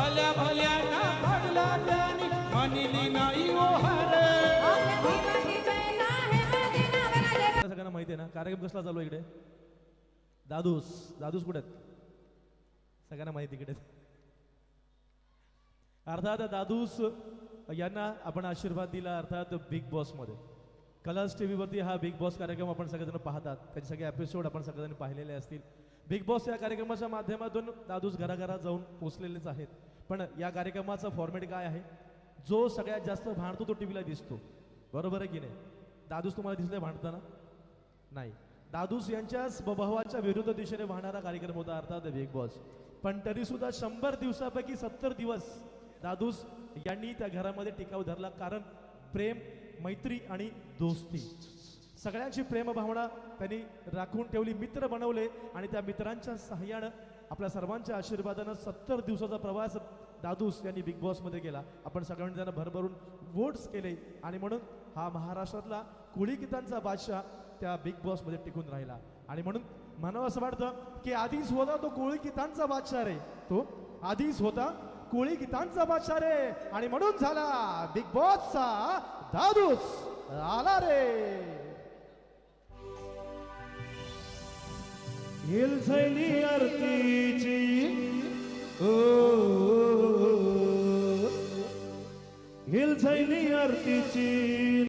भल्या भल्या ना पडला त्याने म्हणली नाही ओ हरे. सगळ्यांना माहिती आहे ना कार्यक्रम कसला चालू आहे इकडे? दादूस दादूस कुठे सगळ्यांना माहिती इकडे. अर्थात दादूस यांना आपण आशीर्वाद दिला अर्थात बिग बॉसमध्ये कलर्स टी व्हीवरती हा बिग बॉस कार्यक्रम आपण सगळेजण पाहतात. त्याचे सगळे एपिसोड आपण सगळेजण पाहिलेले असतील. बिग बॉस या कार्यक्रमाच्या माध्यमातून दादूस घराघरात जाऊन पोचलेलेच आहेत. पण या कार्यक्रमाचा फॉर्मॅट काय आहे? जो सगळ्यात जास्त भांडतो तो टी व्हीला दिसतो. बरोबर आहे की नाही? दादूस तुम्हाला दिसले भांडताना? नाही. दादूस यांच्याच स्वभावाच्या विरुद्ध दिशेने वाहणारा कार्यक्रम होता अर्थात बिग बॉस पण तरी सुद्धा शंभर दिवसापैकी सत्तर दिवस दादूस यांनी त्या घरामध्ये टिकाव धरला कारण प्रेम मैत्री आणि दोस्ती. सगळ्यांची प्रेमभावना त्यांनी राखून ठेवली मित्र बनवले आणि त्या मित्रांच्या सहाय्यानं आपल्या सर्वांच्या आशीर्वादानं सत्तर दिवसाचा प्रवास दादूस यांनी बिग बॉसमध्ये केला. आपण सगळ्यांनी त्यांना भरभरून वोट्स केले आणि म्हणून हा महाराष्ट्रातला कोळी गीतांचा बादशाह त्या बिग बॉसमध्ये टिकून राहिला. आणि म्हणून म्हणावं असं वाटतं की आधीच होता तो कोळी गीतांचा बादशाह रे. तो आधीच होता कोळी गीतांचा बादशाह रे. आणि म्हणून झाला बिग बॉसचा दादूस आला रे. झैली आरतीची ओ झैली आरतीची